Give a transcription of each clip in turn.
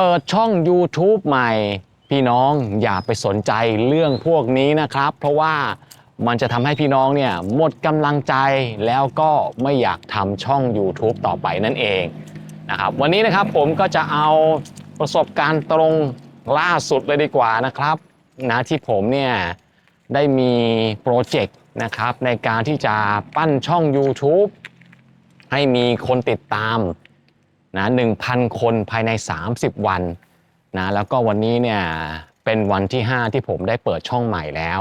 เปิดช่อง YouTube ใหม่ พี่น้องอย่าไปสนใจเรื่องพวกนี้นะครับ เพราะว่ามันจะทำให้พี่น้องเนี่ยหมดกำลังใจแล้วก็ไม่อยากทำช่อง YouTube ต่อไปนั่นเองนะครับวันนี้นะครับผมก็จะเอาประสบการณ์ตรงล่าสุดเลยดีกว่านะครับนะที่ผมเนี่ยได้มีโปรเจกต์นะครับในการที่จะปั้นช่อง YouTube ให้มีคนติดตาม นะ1,000คนภายใน 30 วันนะแล้วก็วันนี้เนี่ยเป็นวันที่ 5 ที่ผมได้เปิดช่องใหม่แล้ว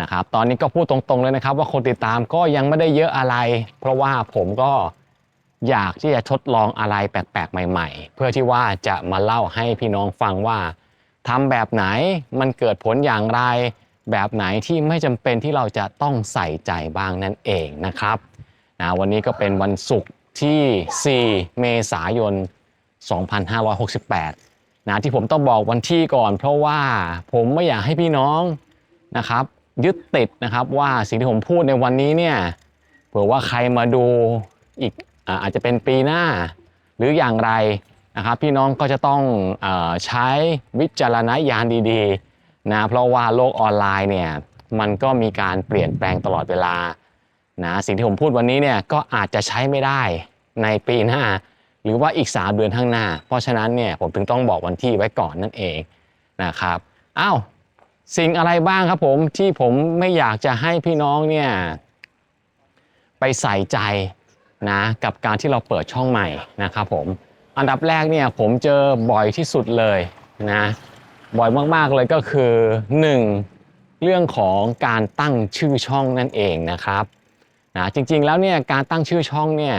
นะครับตอนนี้ก็พูดตรงๆเลยนะครับ ว่าคนติดตามก็ยังไม่ได้เยอะอะไร เพราะว่าผมก็อยากที่จะทดลองอะไรแปลกๆ ใหม่ ๆ เพื่อที่ว่าจะมาเล่าให้พี่น้องฟังว่าทำแบบไหนมันเกิดผลอย่างไร แบบไหนที่ไม่จำเป็นที่เราจะต้องใส่ใจบ้างนั่นเองนะครับนะวันนี้ก็เป็นวันศุกร์ ที่ 4 เมษายน 2568 นะที่ผมต้องบอกวันที่ก่อนเพราะว่าผมไม่อยากให้พี่น้องนะครับ ยึดติดนะครับว่าสิ่งที่ผมพูดในวันนี้เนี่ยเผื่อว่าใครมาดูอีกอาจจะเป็นปีหน้า หรืออย่างไรนะครับ พี่น้องก็จะต้องอใช้วิจารณญาณดีๆนะเพราะว่าโลกออนไลน์เนี่ยมันก็มีการเปลี่ยนแปลงตลอดเวลานะสิ่งที่ผมพูดวันนี้เนี่ยก็อาจจะใช้ไม่ได้ ในปีหน้า หรือว่าอีก 3 เดือนข้างหน้า เพราะฉะนั้นเนี่ยผมถึงต้องบอกวันที่ไว้ก่อนนั่นเองนะครับอ้าวสิ่งอะไรบ้างครับผมที่ผมไม่อยากจะให้พี่น้องเนี่ยไปใส่ใจนะกับการที่เราเปิดช่องใหม่นะครับผมอันดับแรกเนี่ยผมเจอบ่อยที่สุดเลยนะบ่อยมากๆเลยก็คือ 1. เรื่องของการตั้งชื่อช่องนั่นเองนะครับนะจริงๆแล้วเนี่ยการตั้งชื่อช่องเนี่ย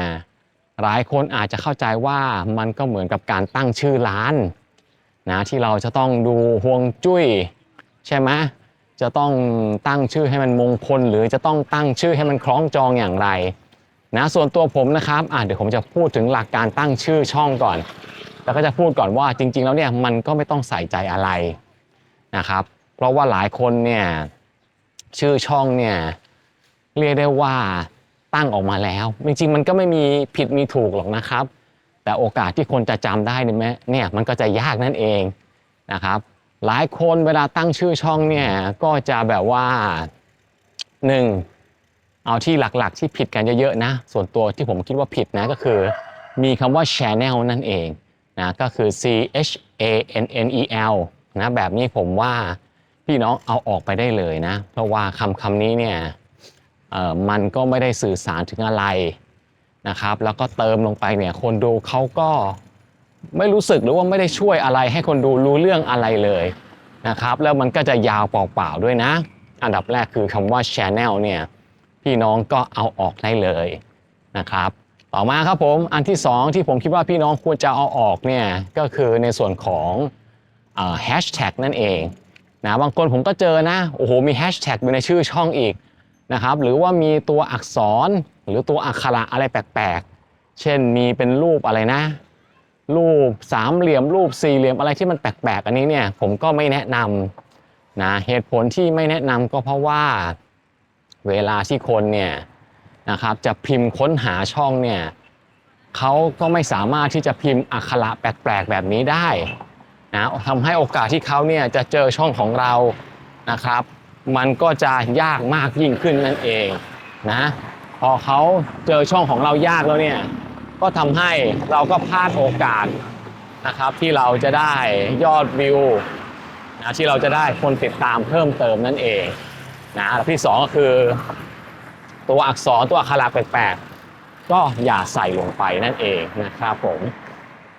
หลายคนอาจจะเข้าใจว่ามันก็เหมือนกับการตั้งชื่อร้านนะที่เราจะต้องดูห่วงจุ้ยใช่ไหมจะต้องตั้งชื่อให้มันมงคล หรือจะต้องตั้งชื่อให้มันคล้องจองอย่างไรนะส่วนตัวผมนะครับอะเดี๋ยวผมจะพูดถึงหลักการตั้งชื่อช่องก่อน แล้วก็จะพูดก่อนว่าจริง ๆ แล้วเนี่ยมันก็ไม่ต้องใส่ใจอะไรนะครับ เพราะว่าหลายคนเนี่ยชื่อช่องเนี่ยเรียกได้ว่า ตั้งออกมาแล้ว จริงๆ มันก็ไม่มีผิดมีถูกหรอกนะครับ แต่โอกาสที่คนจะจำได้เนี่ยแม้เนี่ยมันก็จะยากนั่นเองนะครับ หลายคนเวลาตั้งชื่อช่องเนี่ยก็จะแบบว่าหนึ่งเอาที่หลักๆ ที่ผิดกันเยอะๆนะ ส่วนตัวที่ผมคิดว่าผิดนะก็คือ มีคำว่า channel นั่นเองนะก็คือ C H A N N E L นะแบบนี้ผมว่าพี่น้องเอาออกไปได้เลยนะ เพราะว่าคำคำนี้เนี่ย มันก็ไม่ได้สื่อสารถึงอะไรนะครับ แล้วก็เติมลงไปเนี่ยคนดูเขาก็ไม่รู้สึกหรือว่าไม่ได้ช่วยอะไรให้คนดูรู้เรื่องอะไรเลยนะครับ แล้วมันก็จะยาวเปล่าๆด้วยนะ อันดับแรกคือคำว่า channel เนี่ยพี่น้องก็เอาออกได้เลยนะครับ ต่อมาครับผมอันที่สองที่ผมคิดว่าพี่น้องควรจะเอาออกเนี่ยก็คือในส่วนของแฮชแท็กนั่นเองนะบางคนผมก็เจอนะโอ้โหมีแฮชแท็กอยู่ในชื่อช่องอีก นะครับ หรือว่ามีตัวอักษรหรือตัวอักขระอะไรแปลกๆ เช่นมีเป็นรูปอะไรนะ รูปสามเหลี่ยมรูปสี่เหลี่ยมอะไรที่มันแปลกๆ อันนี้เนี่ยผมก็ไม่แนะนำนะเหตุผลที่ไม่แนะนำก็เพราะว่าเวลาที่คนเนี่ยนะครับจะพิมพ์ค้นหาช่องเนี่ยเขาก็ไม่สามารถที่จะพิมพ์อักขระแปลกๆ แบบนี้ได้นะทำให้โอกาสที่เขาเนี่ยจะเจอช่องของเรานะครับ มันก็จะยากมากยิ่งขึ้นนั่นเองนะ พอเขาเจอช่องของเรายากแล้วเนี่ย ก็ทำให้เราก็พลาดโอกาสนะครับที่เราจะได้ยอดวิวนะที่เราจะได้คนติดตามเพิ่มเติมนั่นเองนะและที่สองก็คือ ตัวอักษรตัวอักขระแปลกๆก็อย่าใส่ลงไปนั่นเองนะครับผม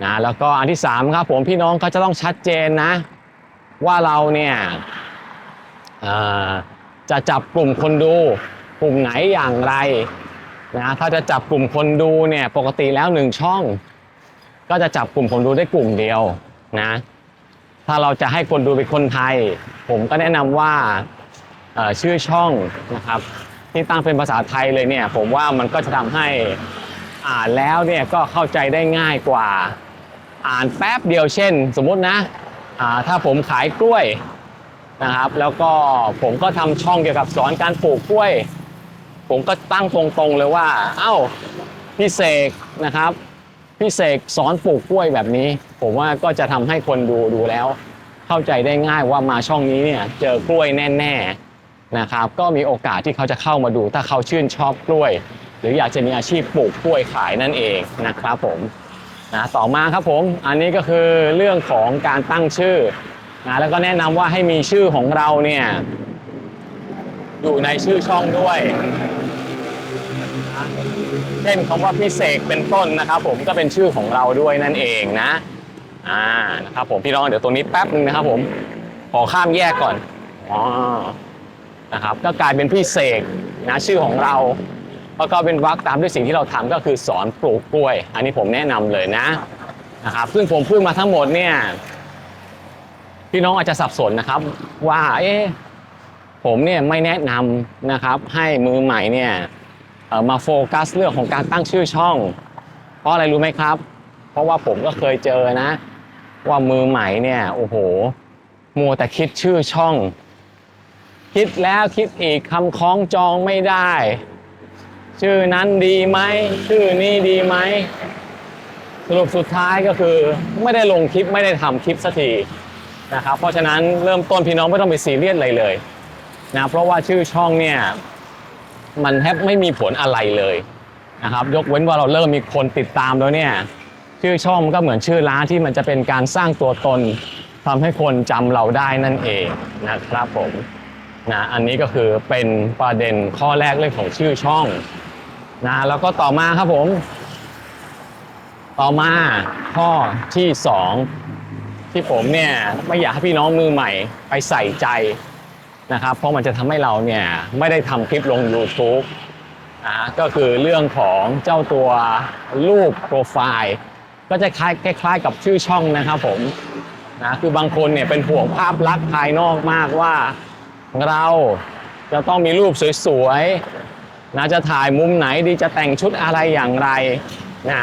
นะแล้วก็อันที่สามครับผมพี่น้องก็จะต้องชัดเจนนะ ว่าเราเนี่ย จะจับกลุ่มคนดูกลุ่มไหนอย่างไรนะถ้าจะจับกลุ่มคนดูเนี่ยปกติแล้วหนึ่งช่อง ก็จะจับกลุ่มคนดูได้กลุ่มเดียวนะถ้าเราจะให้คนดูเป็นคนไทย ผมก็แนะนำว่าชื่อช่องนะครับที่ตั้งเป็นภาษาไทยเลยเนี่ยผมว่ามันก็จะทำให้อ่านแล้วเนี่ยก็เข้าใจได้ง่ายกว่า อ่านแป๊บเดียวเช่น สมมุตินะถ้าผมขายกล้วย นะครับ แล้วก็ผมก็ทำช่องเกี่ยวกับสอนการปลูกกล้วย ผมก็ตั้งตรงๆเลยว่า เอ้าพี่เสกนะครับพี่เสกสอนปลูกกล้วยแบบนี้ ผมว่าก็จะทำให้คนดูดูแล้ว เข้าใจได้ง่ายว่ามาช่องนี้เนี่ยเจอกล้วยแน่ๆนะครับ ก็มีโอกาสที่เขาจะเข้ามาดู ถ้าเขาชื่นชอบกล้วย หรืออยากจะมีอาชีพปลูกกล้วยขายนั่นเองนะครับผมนะต่อมาครับผมอันนี้ก็คือเรื่องของการตั้งชื่อ นะแล้วก็แนะนำว่าให้มีชื่อของเราเนี่ยอยู่ในชื่อช่องด้วยเช่นคำว่าพิเศษเป็นต้นนะครับ ผมก็เป็นชื่อของเราด้วยนั่นเองนะอ่านะครับผมพี่น้องเดี๋ยวตรงนี้แป๊บนึงนะครับผมขอข้ามแยกก่อนอ๋อนะครับก็กลายเป็นพี่เสกนะชื่อของเราแล้วก็เป็นวักตามด้วยสิ่งที่เราทำก็คือสอนปลูกกล้วย อันนี้ผมแนะนำเลยนะนะครับซึ่งผมพูดมาทั้งหมดเนี่ย พี่น้องอาจจะสับสนนะครับ ว่าเอ๊ะผมเนี่ยไม่แนะนำนะครับ ให้มือใหม่เนี่ยมาโฟกัสเรื่องของการตั้งชื่อช่อง เพราะอะไรรู้ไหมครับ เพราะว่าผมก็เคยเจอนะ ว่ามือใหม่เนี่ยโอ้โหมัวแต่คิดชื่อช่อง คิดแล้วคิดอีกคำคล้องจองไม่ได้ ชื่อนั้นดีไหมชื่อนี้ดีไหมสรุปสุดท้ายก็คือไม่ได้ลงคลิปไม่ได้ทำคลิปสักที นะครับเพราะฉะนั้นเริ่มต้นพี่น้องไม่ต้องไปซีเรียสอะไรเลยนะเพราะว่าชื่อช่องเนี่ยมันแทบไม่มีผลอะไรเลยนะครับยกเว้นว่าเราเริ่มมีคนติดตามแล้วเนี่ยชื่อช่องมันก็เหมือนชื่อร้านที่มันจะเป็นการสร้างตัวตนทำให้คนจำเราได้นั่นเองนะครับผมนะอันนี้ก็คือเป็นประเด็นข้อแรกเรื่องของชื่อช่องนะแล้วก็ต่อมาครับผม ต่อมาข้อที่สอง ที่ผมเนี่ยไม่อยากให้พี่น้องมือใหม่ไปใส่ใจนะครับ เพราะมันจะทำให้เราเนี่ยไม่ได้ทำคลิปลง YouTube นะก็คือเรื่องของเจ้าตัวรูปโปรไฟล์ก็จะคล้ายคล้ายๆกับชื่อช่องนะครับผมนะคือบางคนเนี่ยเป็นห่วงภาพลักษณ์ภายนอกมากว่า เราจะต้องมีรูปสวยๆนะจะถ่ายมุมไหนดีจะแต่งชุดอะไรอย่างไรนะ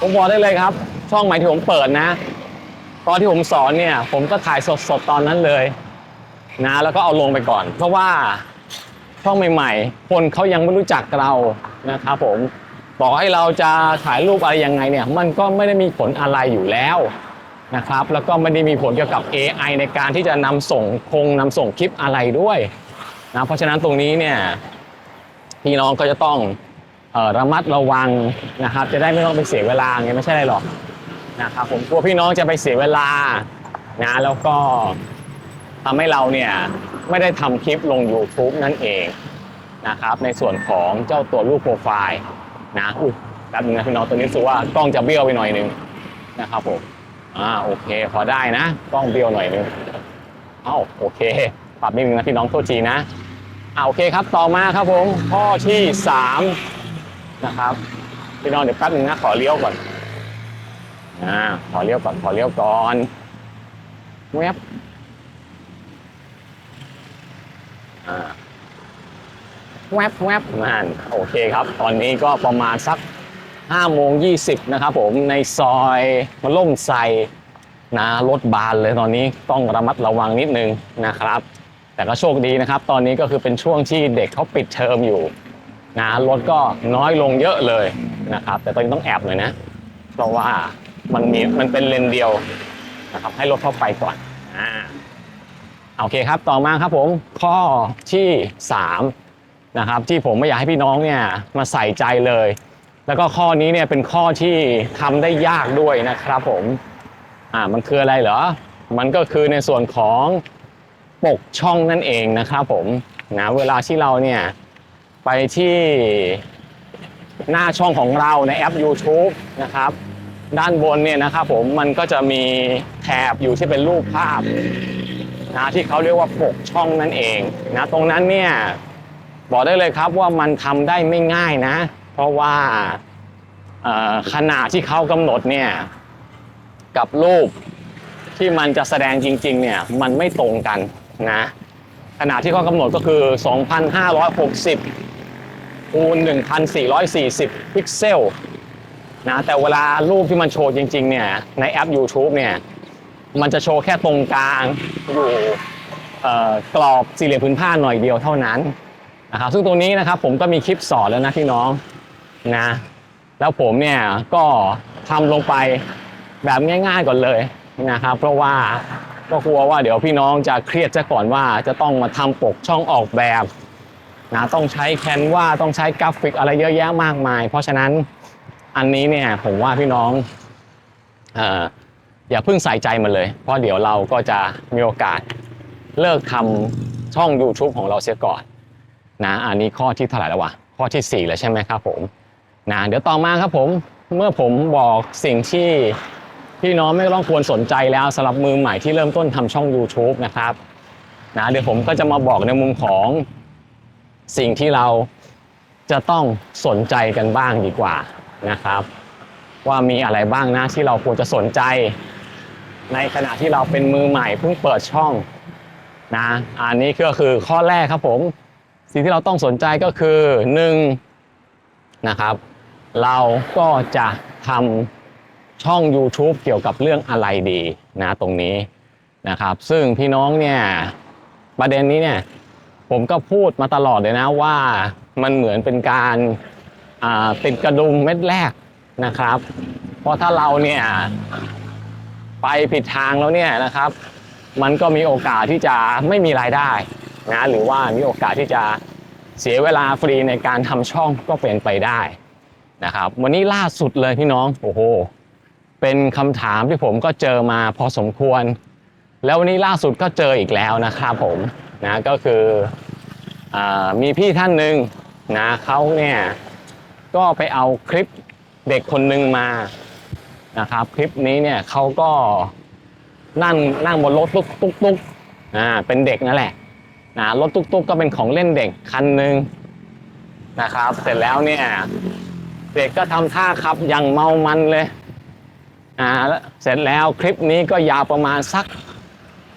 ผมบอกได้เลยครับ ช่องใหม่ที่ผมเปิดนะ ตอนที่ผมสอนเนี่ยผมก็ถ่ายสดๆตอนนั้นเลยนะแล้วก็เอาลงไปก่อน เพราะว่าช่องใหม่ๆ คนเขายังไม่รู้จักเรานะครับผมบอกให้เราจะถ่ายรูปอะไรยังไงเนี่ยมันก็ไม่ได้มีผลอะไรอยู่แล้วนะครับแล้วก็ไม่ได้มีผลเกี่ยวกับ AI ในการที่จะนำส่งคงนำส่งคลิปอะไรด้วยนะเพราะฉะนั้นตรงนี้เนี่ยพี่น้องก็จะต้องระมัดระวังนะครับ จะได้ไม่ต้องไปเสียเวลาไงไม่ใช่อะไรหรอก นะครับผมกลัวพี่น้องจะไปเสียเวลานะแล้วก็ทำให้เราเนี่ยไม่ได้ทำคลิปลง YouTube นั่นเองนะครับในส่วนของเจ้าตัวรูปโปรไฟล์นะอุ้ยแป๊บนึงนะพี่น้องตัวนี้รู้สึกว่ากล้องจะเบี้ยวไปหน่อยนึงนะครับผมอ่าโอเค พอได้นะกล้องเบี้ยวหน่อยนึงเอ้าโอเค ปรับนิดนึงนะพี่น้องโทษทีนะอ่าโอเคครับต่อมาครับผมข้อที่สามนะครับพี่น้องเดี๋ยวแป๊บนึงนะขอเลี้ยวก่อน อ่าขอเลี้ยวก่อนขอเลี้ยวก่อนแวบอ่าแวบแวบนั่นโอเคครับ ตอนนี้ก็ประมาณสัก5โมง20 นะครับผมในซอยมะล่มไซนะรถบานเลยตอนนี้ต้องระมัดระวังนิดนึงนะครับ แต่ก็โชคดีนะครับ ตอนนี้ก็คือเป็นช่วงที่เด็กเขาปิดเทอมอยู่นะรถก็น้อยลงเยอะเลยนะครับ แต่ตอนนี้ต้องแอบหน่อยนะ เพราะว่า มันมีมันเป็นเลนเดียวนะครับให้รถเข้าไปก่อนอ่าโอเคครับต่อมาครับผมข้อที่ 3 นะครับ ที่ผมไม่อยากให้พี่น้องเนี่ยมาใส่ใจเลย แล้วก็ข้อนี้เนี่ยเป็นข้อที่ทำได้ยากด้วยนะครับผมอ่ามันคืออะไรเหรอ มันก็คือในส่วนของปกช่องนั่นเองนะครับผมนะเวลาที่เราเนี่ยไปที่หน้าช่องของเราในแอป YouTube นะครับ ด้านบนเนี่ยนะครับผมมันก็จะมีแถบอยู่ที่เป็นรูปภาพนะที่เขาเรียกว่าปกช่องนั่นเองนะตรงนั้นเนี่ยบอกได้เลยครับว่ามันทำได้ไม่ง่ายนะ เพราะว่าขนาดที่เขากำหนดเนี่ยกับรูปที่มันจะแสดงจริงๆเนี่ยมันไม่ตรงกันนะขนาดที่เขากำหนดก็คือ 2,560คูณ1,440 พิกเซล นะแต่เวลารูปที่มันโชว์จริง ๆ เนี่ย ในแอป YouTube เนี่ย มันจะโชว์แค่ตรงกลางอยู่กรอบสี่เหลี่ยมพื้นผ้าหน่อยเดียวเท่านั้นนะครับซึ่งตรงนี้นะครับผมก็มีคลิปสอนแล้วนะพี่น้องนะแล้วผมเนี่ยก็ทำลงไปแบบง่าย ๆก่อนเลยนะครับ เพราะว่าก็กลัวว่าเดี๋ยวพี่น้องจะเครียดซะก่อนว่าจะต้องมาทำปกช่องออกแบบนะต้องใช้แคนวาต้องใช้กราฟิกอะไรเยอะแยะมากมาย เพราะฉะนั้น อันนี้เนี่ยผมว่าพี่น้องเอ่ออย่าเพิ่งใส่ใจมันเลย เพราะเดี๋ยวเราก็จะมีโอกาสเลิกทำช่อง YouTube ของเราเสียก่อนนะอันนี้ข้อที่เท่าไหร่แล้ววะข้อที่ 4 แล้วใช่ไหมครับผมนะเดี๋ยวต่อมาครับผมเมื่อผมบอกสิ่งที่พี่น้องไม่ต้องควรสนใจแล้วสำหรับมือใหม่ที่เริ่มต้นทำช่อง YouTube นะครับนะเดี๋ยวผมก็จะมาบอกในมุมของสิ่งที่เราจะต้องสนใจกันบ้างดีกว่า นะครับ ว่ามีอะไรบ้างนะที่เราควรจะสนใจ ในขณะที่เราเป็นมือใหม่เพิ่งเปิดช่องนะอันนี้ก็คือข้อแรกครับผม สิ่งที่เราต้องสนใจก็คือหนึ่งนะครับ เราก็จะทำช่อง YouTube เกี่ยวกับเรื่องอะไรดีนะตรงนี้นะครับ ซึ่งพี่น้องเนี่ยประเด็นนี้เนี่ยผมก็พูดมาตลอดเลยนะว่ามันเหมือนเป็นการ ติดกระดุมเม็ดแรกนะครับ เพราะถ้าเราเนี่ยไปผิดทางแล้วเนี่ยนะครับ มันก็มีโอกาสที่จะไม่มีรายได้นะหรือว่ามีโอกาสที่จะเสียเวลาฟรีในการทำช่องก็เป็นไปได้นะครับ วันนี้ล่าสุดเลยพี่น้องโอ้โหเป็นคำถามที่ผมก็เจอมาพอสมควร แล้ววันนี้ล่าสุดก็เจออีกแล้วนะครับผมนะก็คืออมีพี่ท่านหนึ่งนะเขาเนี่ย ก็ไปเอาคลิปเด็กคนหนึ่งมานะครับ คลิปนี้เนี่ยเขาก็นั่งนั่งบนรถตุ๊กตุ๊กตุ๊กอ่าเป็นเด็กนั่นแหละนะรถตุ๊กตุ๊กก็เป็นของเล่นเด็กคันหนึ่งนะครับ เสร็จแล้วเนี่ย เด็กก็ทำท่าขับอย่างเมามันเลยอ่าแล้วเสร็จแล้วคลิปนี้ก็ยาวประมาณสัก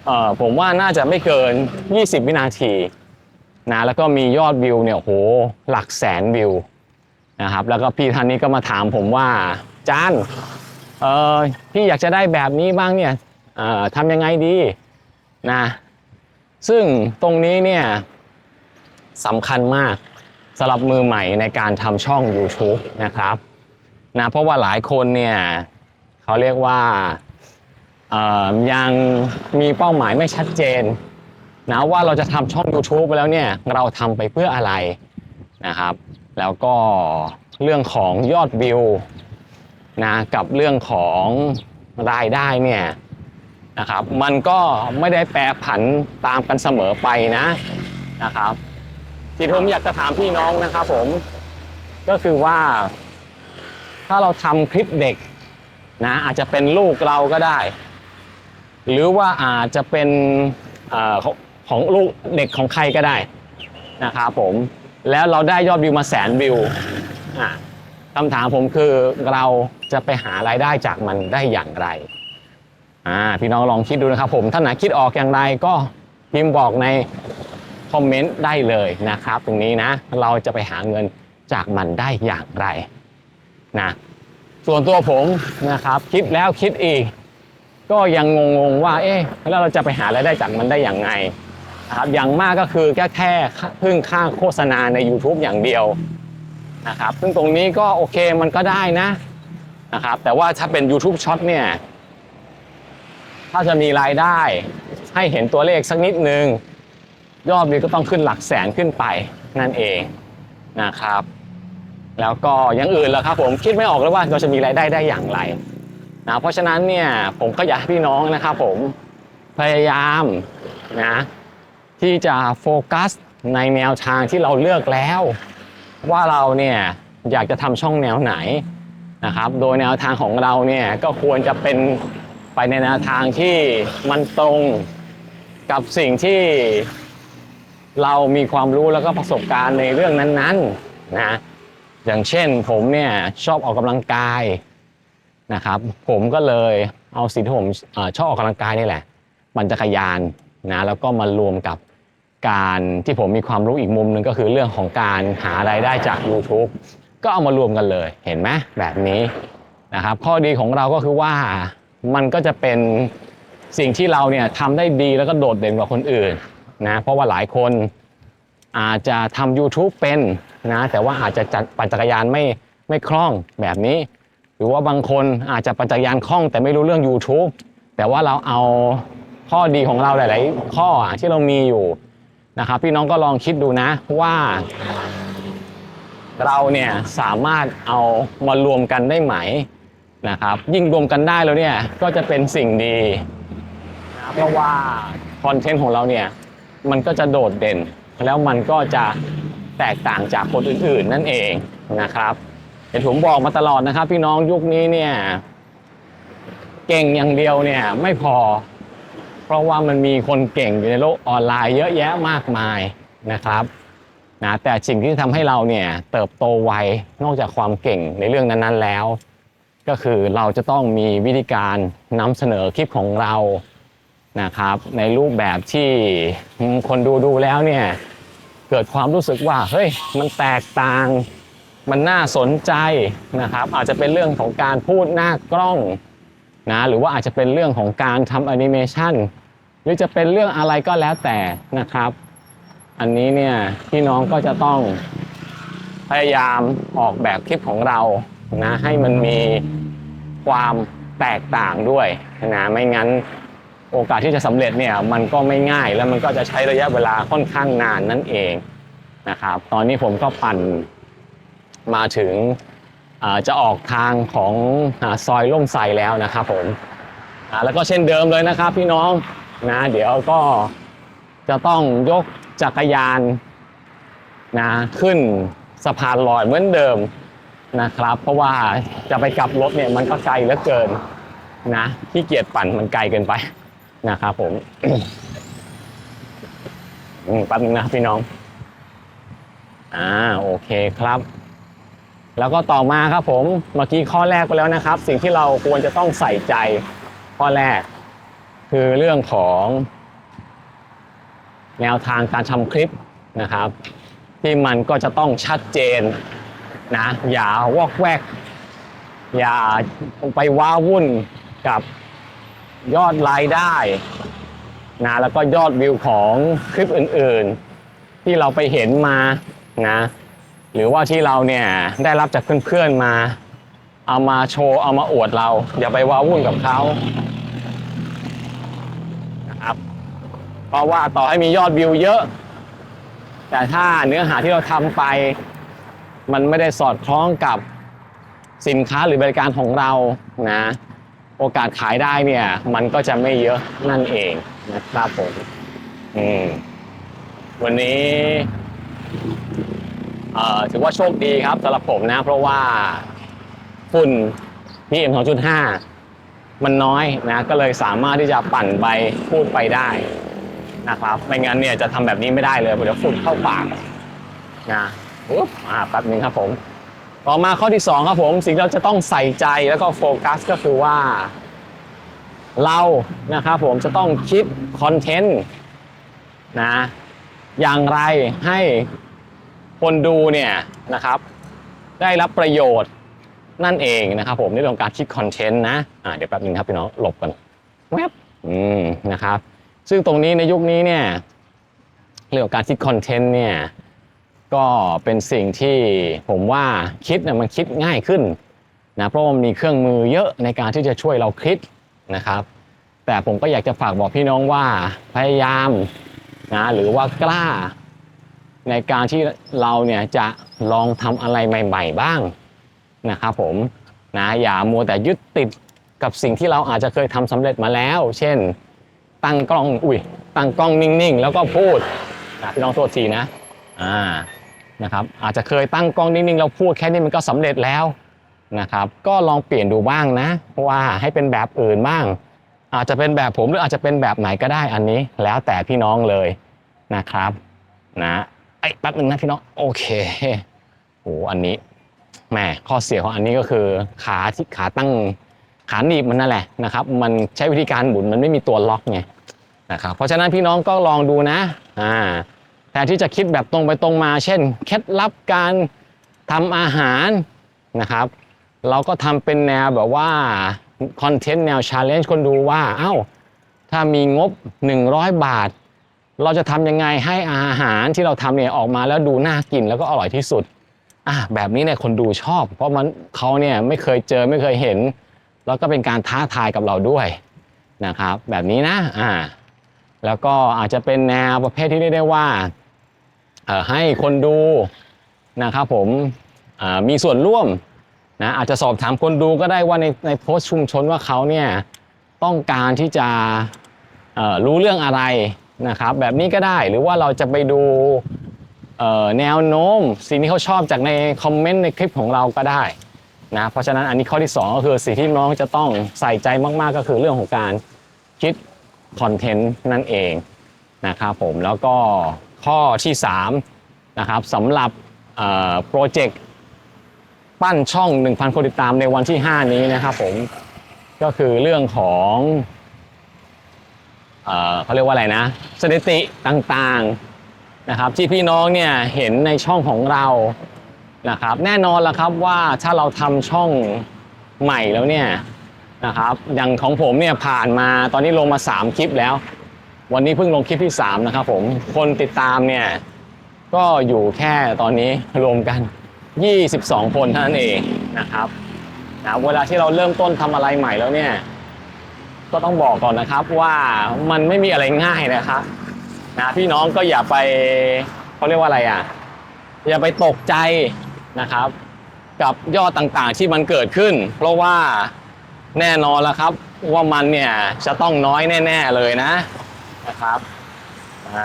เอ่อผมว่าน่าจะไม่เกิน 20 วินาทีนะแล้วก็มียอดวิวเนี่ยโหหลักแสนวิว นะครับ แล้วก็พี่ท่านนี้ก็มาถามผมว่าจานเออพี่อยากจะได้แบบนี้บ้างเนี่ยทำยังไงดีนะซึ่งตรงนี้เนี่ยสำคัญมากสำหรับมือใหม่ในการทำช่อง YouTube นะครับนะเพราะว่าหลายคนเนี่ยเขาเรียกว่ายังมีเป้าหมายไม่ชัดเจนนะว่าเราจะทำช่อง YouTube ไปแล้วเนี่ยเราทำไปเพื่ออะไรนะครับ แล้วก็เรื่องของยอดวิวนะกับเรื่องของรายได้เนี่ยนะครับ มันก็ไม่ได้แปรผันตามกันเสมอไปนะนะครับ ที่ผมอยากจะถามพี่น้องนะครับ ผมก็คือว่า ถ้าเราทำคลิปเด็กนะอาจจะเป็นลูกเราก็ได้ หรือว่าอาจจะเป็นอของลูกเด็กของใครก็ได้นะครับผม แล้วเราได้ยอดวิวมาแสนวิวอะคำถามผมคือเราจะไปหารายได้จากมันได้อย่างไรอ่าพี่น้องลองคิดดูนะครับผมท่านไหนคิดออกอย่างไรก็พิมพ์บอกในคอมเมนต์ได้เลยนะครับ ตรงนี้นะ เราจะไปหาเงินจากมันได้อย่างไรนะส่วนตัวผมนะครับคิดแล้วคิดอีก ก็ยังงงๆว่าเอ๊ะแล้วเราจะไปหารายได้จากมันได้อย่างไง นะครับอย่างมากก็คือแค่แค่พึ่งค่าโฆษณาใน YouTube อย่างเดียวนะครับซึ่งตรงนี้ก็โอเคมันก็ได้นะนะครับแต่ว่าถ้าเป็น YouTube Short เนี่ยถ้าจะมีรายได้ให้เห็นตัวเลขสักนิดนึง ยอดวิวก็ต้องขึ้นหลักแสนขึ้นไปนั่นเองนะครับ แล้วก็อย่างอื่นแล่ะครับผมคิดไม่ออกเลยว่าเราจะมีรายได้ได้อย่างไรนะเพราะฉะนั้นเนี่ยผมก็อยากให้พี่น้องนะครับผมพยายามนะ ที่จะโฟกัสในแนวทางที่เราเลือกแล้ว ว่าเราเนี่ยอยากจะทำช่องแนวไหนนะครับ โดยแนวทางของเราเนี่ยก็ควรจะเป็นไปในแนวทางที่มันตรงกับสิ่งที่เรามีความรู้แล้วก็ประสบการณ์ในเรื่องนั้นๆนะอย่างเช่นผมเนี่ยชอบออกกำลังกายนะครับ ผมก็เลยเอาสิ่งที่ผมอชอบออกกำลังกายนี่แหละปั่นจักรยานนะแล้วก็มารวมกับ การที่ผมมีความรู้อีกมุมหนึ่งก็คือเรื่องของการหารายได้จาก YouTube ก็เอามารวมกันเลยเห็นไหมแบบนี้นะครับ ข้อดีของเราก็คือว่ามันก็จะเป็นสิ่งที่เราเนี่ยทำได้ดีแล้วก็โดดเด่นกว่าคนอื่นนะเพราะว่าหลายคนอาจจะทำ YouTube เป็นนะแต่ว่าอาจจะจัดปั่นจักรยานไม่ไม่คล่องแบบนี้ หรือว่าบางคนอาจจะปัจจัยยานคล่อง แต่ไม่รู้เรื่อง YouTube แต่ว่าเราเอาข้อดีของเราหลาย ๆ ข้อที่เรามีอยู่ นะครับพี่น้องก็ลองคิดดูนะว่า เราเนี่ยสามารถเอามารวมกันได้ไหมนะครับ ยิ่งรวมกันได้แล้วเนี่ยก็จะเป็นสิ่งดีนะเพราะว่าคอนเทนต์ของเราเนี่ยมันก็จะโดดเด่น แล้วมันก็จะแตกต่างจากคนอื่นๆ นั่นเองนะครับเห็นผมบอกมาตลอดนะครับ พี่น้องยุคนี้เนี่ยเก่งอย่างเดียวเนี่ยไม่พอ เพราะว่ามันมีคนเก่งอยู่ในโลกออนไลน์เยอะแยะมากมายนะครับนะแต่สิ่งที่ทำให้เราเนี่ยเติบโตไวนอกจากความเก่งในเรื่องนั้นๆแล้ว ก็คือเราจะต้องมีวิธีการนำเสนอคลิปของเรานะครับ ในรูปแบบที่คนดูดูแล้วเนี่ยเกิดความรู้สึกว่าเฮ้ยมันแตกต่างมันน่าสนใจนะครับ อาจจะเป็นเรื่องของการพูดหน้ากล้อง นะหรือว่าอาจจะเป็นเรื่องของการทำแอนิเมชันหรือจะเป็นเรื่องอะไรก็แล้วแต่นะครับ อันนี้เนี่ยพี่น้องก็จะต้องพยายามออกแบบคลิปของเรานะให้มันมีความแตกต่างด้วยนะไม่งั้นโอกาสที่จะสำเร็จเนี่ยมันก็ไม่ง่ายแล้วมันก็จะใช้ระยะเวลาค่อนข้างนานนั่นเองนะครับ ตอนนี้ผมก็ปั่นมาถึง จะออกทางของซอยล่มใสแล้วนะครับผมแล้วก็เช่นเดิมเลยนะครับ พี่น้องนะเดี๋ยวก็จะต้องยกจักรยานนะขึ้นสะพานลอยเหมือนเดิมนะครับ เพราะว่าจะไปกลับรถเนี่ยมันก็ไกลเหลือเกินนะที่เกียจปั่นมันไกลเกินไปนะครับผมอืมแป๊บนึงนะพี่น้อง อ่าโอเคครับ แล้วก็ต่อมาครับผมเมื่อกี้ข้อแรกไปแล้วนะครับ สิ่งที่เราควรจะต้องใส่ใจข้อแรก คือเรื่องของ แนวทางการทำคลิปนะครับ ที่มันก็จะต้องชัดเจนนะอย่าวอกแวก อย่าไปว้าวุ่นกับยอดรายได้นะแล้วก็ยอดวิวของคลิปอื่นๆ ที่เราไปเห็นมานะ หรือว่าที่เราเนี่ยได้รับจากเพื่อนๆมา เอามาโชว์เอามาอวดเรา อย่าไปว้าวุ่นกับเขานะครับเพราะว่าต่อให้มียอดวิวเยอะ แต่ถ้าเนื้อหาที่เราทำไป มันไม่ได้สอดคล้องกับสินค้าหรือบริการของเรานะโอกาสขายได้เนี่ย มันก็จะไม่เยอะนั่นเองนะครับผมอืมวันนี้ ถือว่าโชคดีครับสำหรับผมนะ เพราะว่าฝุ่น PM 2.5 มันน้อยนะ ก็เลยสามารถที่จะปั่นไปพูดไปได้นะครับ ไม่งั้นเนี่ยจะทำแบบนี้ไม่ได้เลยเดี๋ยวฝุ่นเข้าปากนะอุ๊บอ่าแป๊บนึงครับผม ต่อมาข้อที่ 2 ครับผม สิ่งที่เราจะต้องใส่ใจแล้วก็โฟกัสก็คือว่า เรานะครับผมจะต้องคิดคอนเทนต์นะอย่างไรให้ คนดูเนี่ยนะครับได้รับประโยชน์นั่นเองนะครับผมในเรื่องของการคิดคอนเทนต์นะอ่าเดี๋ยวแป๊บนึงครับพี่น้องหลบกันแวบอืมนะครับซึ่งตรงนี้ในยุคนี้เนี่ยเรื่องของการคิดคอนเทนต์เนี่ยก็เป็นสิ่งที่ผมว่าคิดเนี่ยมันคิดง่ายขึ้นนะเพราะมันมีเครื่องมือเยอะในการที่จะช่วยเราคิดนะครับ แต่ผมก็อยากจะฝากบอกพี่น้องว่าพยายามนะหรือว่ากล้า ในการที่เราเนี่ยจะลองทำอะไรใหม่ ๆ บ้างนะครับผมนะอย่ามัวแต่ยึดติดกับสิ่งที่เราอาจจะเคยทำสำเร็จมาแล้ว เช่น ตั้งกล้องอุ้ยตั้งกล้องนิ่งๆ แล้วก็พูดนะพี่น้องโทษทีนะอ่านะครับอาจจะเคยตั้งกล้องนิ่งๆแล้วพูดแค่นี้มันก็สำเร็จแล้วนะครับก็ลองเปลี่ยนดูบ้างนะว่าให้เป็นแบบอื่นบ้าง อาจจะเป็นแบบผมหรืออาจจะเป็นแบบไหนก็ได้อันนี้ แล้วแต่พี่น้องเลยนะครับนะ อ้แป๊บนึงนะพี่น้องโอเคโหอันนี้แหมข้อเสียของอันนี้ก็คือขาที่ขาตั้งขาหนีบมันนั่นแหละนะครับ มันใช้วิธีการหมุนมันไม่มีตัวล็อกไงนะครับเพราะฉะนั้นพี่น้องก็ลองดูนะอ่าแทนที่จะคิดแบบตรงไปตรงมา เช่นเคล็ดลับการทำอาหารนะครับ เราก็ทำเป็นแนวแบบว่าคอนเทนต์แนวชาเลนจ์คนดูว่า เอ้า ถ้ามีงบ 100 บาท เราจะทำยังไงให้อาหารที่เราทำเนี่ยออกมาแล้วดูน่ากินแล้วก็อร่อยที่สุดอะแบบนี้เนี่ยคนดูชอบ เพราะมันเขาเนี่ยไม่เคยเจอไม่เคยเห็น แล้วก็เป็นการท้าทายกับเราด้วยนะครับ แบบนี้นะอ่าแล้วก็อาจจะเป็นแนวประเภทที่เรียกได้ว่าเอ่อให้คนดูนะครับผมมีส่วนร่วมนะอาจจะสอบถามคนดูก็ได้ว่าในในโพสต์ชุมชนว่าเขาเนี่ยต้องการที่จะรู้เรื่องอะไร นะครับแบบนี้ก็ได้หรือว่าเราจะไปดูแนวโน้มสิ่งที่เขาชอบจากในคอมเมนต์ในคลิปของเราก็ได้นะเพราะฉะนั้นอันนี้ข้อที่ 2 ก็คือสิ่งที่น้องจะต้องใส่ใจมากๆก็คือเรื่องของการคิดคอนเทนต์นั่นเองนะครับผมแล้วก็ข้อที่3นะครับสำหรับโปรเจกต์ปั้นช่อง 1,000 คนติดตามในวันที่ 5 นี้นะครับผมก็คือเรื่องของ เขาเรียกว่าอะไรนะ สถิติต่างๆนะครับ ที่พี่น้องเนี่ยเห็นในช่องของเรานะครับ แน่นอนละครับว่าถ้าเราทำช่องใหม่แล้วเนี่ยนะครับอย่างของผมเนี่ยผ่านมาตอนนี้ลงมา 3 คลิปแล้ว วันนี้เพิ่งลงคลิปที่ 3 นะครับผมคนติดตามเนี่ยก็อยู่แค่ตอนนี้รวมกัน 22 คนเท่านั้นเองนะครับนะเวลาที่เราเริ่มต้นทำอะไรใหม่แล้วเนี่ย ก็ต้องบอกก่อนนะครับว่ามันไม่มีอะไรง่ายนะครับนะพี่น้องก็อย่าไปเขาเรียกว่าอะไรอะ อย่าไปตกใจนะครับ กับยอดต่างๆที่มันเกิดขึ้น เพราะว่าแน่นอนแล้วครับว่ามันเนี่ยจะต้องน้อยแน่ ๆเลยนะนะครับ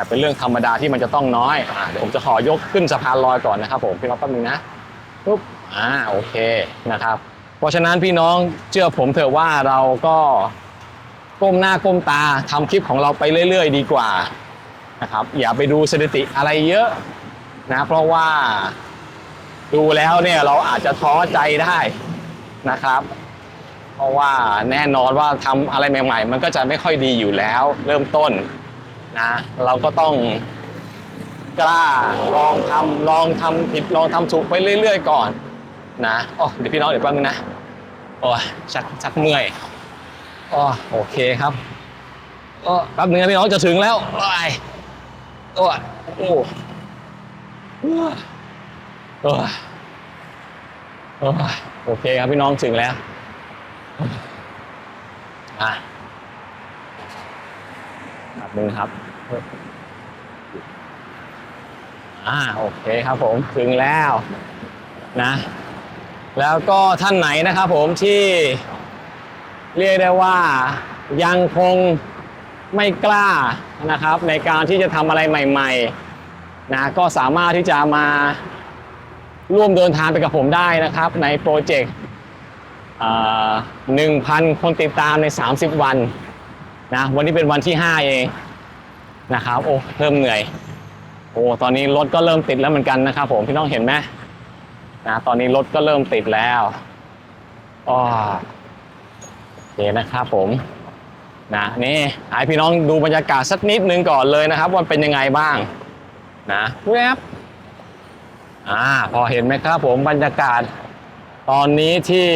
เป็นเรื่องธรรมดาที่มันจะต้องน้อยอาเดี๋ยวผมจะขอยกขึ้นสะพานลอยก่อนนะครับ ผมพี่น้องแป๊บนึงนะปุ๊บอ่าโอเคนะครับ เพราะฉะนั้นพี่น้องเชื่อผมเถอะว่าเราก็ ก้มหน้าก้มตาทำคลิปของเราไปเรื่อย ๆ ดีกว่านะครับอย่าไปดูสถิติอะไรเยอะนะเพราะว่าดูแล้วเนี่ยเราอาจจะท้อใจได้นะครับ เพราะว่าแน่นอนว่าทำอะไรใหม่ ๆ มันก็จะไม่ค่อยดีอยู่แล้ว เริ่มต้นนะ เราก็ต้องกล้าลองทำลองทำผิดลองทำถูกไปเรื่อย ๆ ก่อนนะอ๋อเดี๋ยวพี่น้องเดี๋ยวแป๊บนึงนะโอ้ยชักชักเมื่อย อ๋อโอเคครับอ๋อแป๊บนึงนะพี่น้องจะถึงแล้วโอ้ยโอ้ยโอ้โอ้ยโอ้ยโอ้ยโอเคครับพี่น้องถึงแล้วอะครับนึงครับอ่าโอเคครับผมถึงแล้วนะ แล้วก็ท่านไหนนะครับผมที่ เรียกได้ว่ายังคงไม่กล้านะครับ ในการที่จะทำอะไรใหม่ๆนะก็สามารถที่จะมาร่วมเดินทางไปกับผมได้นะครับ ในโปรเจกต์หนึ่งพันคนติดตามใน 30 วันนะวันนี้เป็นวันที่ 5 เองนะครับโอ้เริ่มเหนื่อยโอ้ตอนนี้รถก็เริ่มติดแล้วเหมือนกันนะครับ ผมพี่น้องเห็นไหมนะตอนนี้รถก็เริ่มติดแล้วอ๋อ นะครับผมนะนี่ให้พี่น้องดูบรรยากาศสักนิดนึงก่อนเลยนะครับว่าเป็นยังไงบ้างนะแวบอ่าพอเห็นไหมครับผมบรรยากาศ ตอนนี้ที่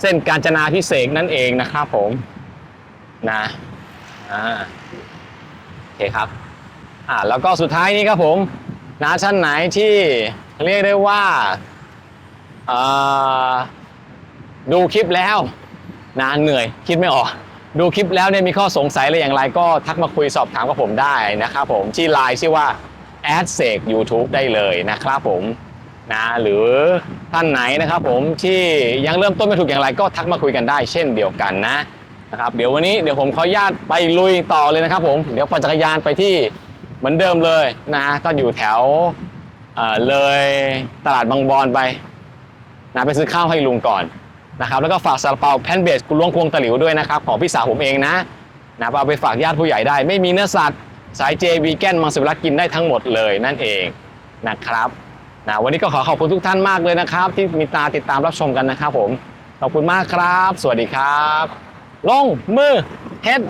เส้นกาญจนาพิเศษกนั่นเองนะครับผมนะอ่าโอเคครับอ่าแล้วก็สุดท้ายนี้ครับผมนะชั้นไหนที่เรียกได้ว่าอ่าดูคลิปแล้ว นะเหนื่อยคิดไม่ออก ดูคลิปแล้วเนี่ยมีข้อสงสัยอะไรอย่างไรก็ทักมาคุยสอบถามกับผมได้นะครับผมที่ไลน์ชื่อว่า a d s e k YouTube ได้เลยนะครับผมนะหรือท่านไหนนะครับผมที่ยังเริ่มต้นไม่ถูกอย่างไรก็ทักมาคุยกันได้เช่นเดียวกันนะนะครับเดี๋ยววันนี้เดี๋ยวผมขออนุญาตไปลุยต่อเลยนะครับผมเดี๋ยวปั่นจักรยานไปที่เหมือนเดิมเลยนะก็อยู่แถวเเลยตลาดบางบอนไปนะไปซื้อข้าวให้ลุงก่อน นะครับแล้วก็ฝากซาลาเปาแพนเบสกุล้วงพวงตะหลิวด้วยนะครับของพี่สาวผมเองนะนะเอาไปฝากญาติผู้ใหญ่ได้ ไม่มีเนื้อสัตว์สายเจวีแกนมังสวิรัตกินได้ทั้งหมดเลยนั่นเองนะครับนะวันนี้ก็ขอขอบคุณทุกท่านมากเลยนะครับ ที่มีตาติดตามรับชมกันนะครับผมขอบคุณมากครับ สวัสดีครับ ลงมือเฮ็ด